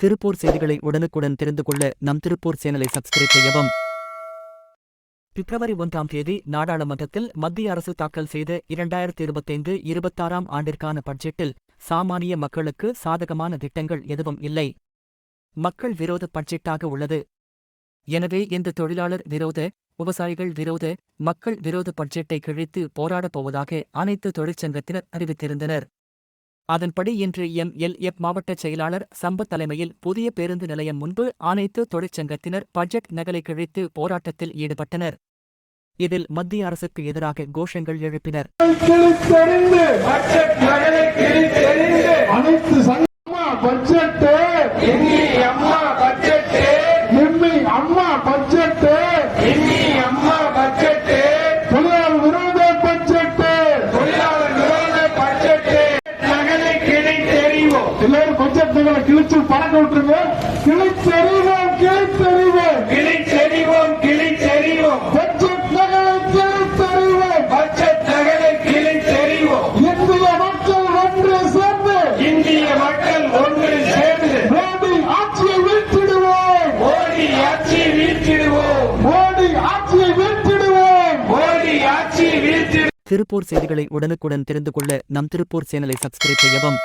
திருப்பூர் செய்திகளை உடனுக்குடன் தெரிந்து கொள்ள நம் திருப்பூர் சேனலை சப்ஸ்கிரைப் செய்யவும். பிப்ரவரி ஒன்றாம் தேதி நாடாளுமன்றத்தில் மத்திய அரசு தாக்கல் செய்த இரண்டாயிரத்தி இருபத்தைந்து இருபத்தாறாம் ஆண்டிற்கான பட்ஜெட்டில் சாமானிய மக்களுக்கு சாதகமான திட்டங்கள் எதுவும் இல்லை. மக்கள் விரோத பட்ஜெட்டாக உள்ளது. எனவே இந்த தொழிலாளர் விரோத விவசாயிகள் விரோத மக்கள் விரோத பட்ஜெட்டை கிழித்து போராடப் போவதாக அனைத்து தொழிற்சங்கத்தினர் அறிவித்திருந்தனர். அதன்படி இன்று எம். எல். எப் மாவட்ட செயலாளர் சம்பத் தலைமையில் புதிய பேருந்து நிலையம் முன்பு அனைத்து தொழிற்சங்கத்தினர் பட்ஜெட் நகலை கிழித்து போராட்டத்தில் ஈடுபட்டனர். இதில் மத்திய அரசுக்கு எதிராக கோஷங்கள் எழுப்பினர். அனைத்து சங்கமா பட்ஜெட்டு இன்னி அம்மா பட்ஜெட்டு எம்மி அம்மா பட்ஜெட்டு இன்னி அம்மா பட்ஜெட்டு தொழிலாளர் விரோத பட்ஜெட்டு தொழிலாளர் விரோத பட்ஜெட்டு நகலை கிழித்தெறிவோம் நகலை கிழிச்சு பறக்க விட்டுருங்க. கிழித்தெறிவோம் கிழித்தெறிவோம் கிழிச்செறிவோம் கிழிச்செறிவோம். பட்ஜெட் நகலை கிழித்தெறிவோம் பட்ஜெட் நகலை கிழித்தெறிவோம் இந்திய மக்கள் ஒன்று சேர்ந்து இந்திய மக்கள் ஒன்று சேர்ந்து மோடி ஆட்சியை வீழ்த்திடுவோம். மோடி ஆட்சி வீழ்த்திடுவோம். மோடி ஆட்சியை வீழ்த்திடுவோம். மோடி ஆட்சி வீழ்த்திடுவோம் திருப்பூர் செய்திகளை உடனுக்குடன் தெரிந்து கொள்ள நம் திருப்பூர் சேனலை சப்ஸ்கிரைப் செய்யவும்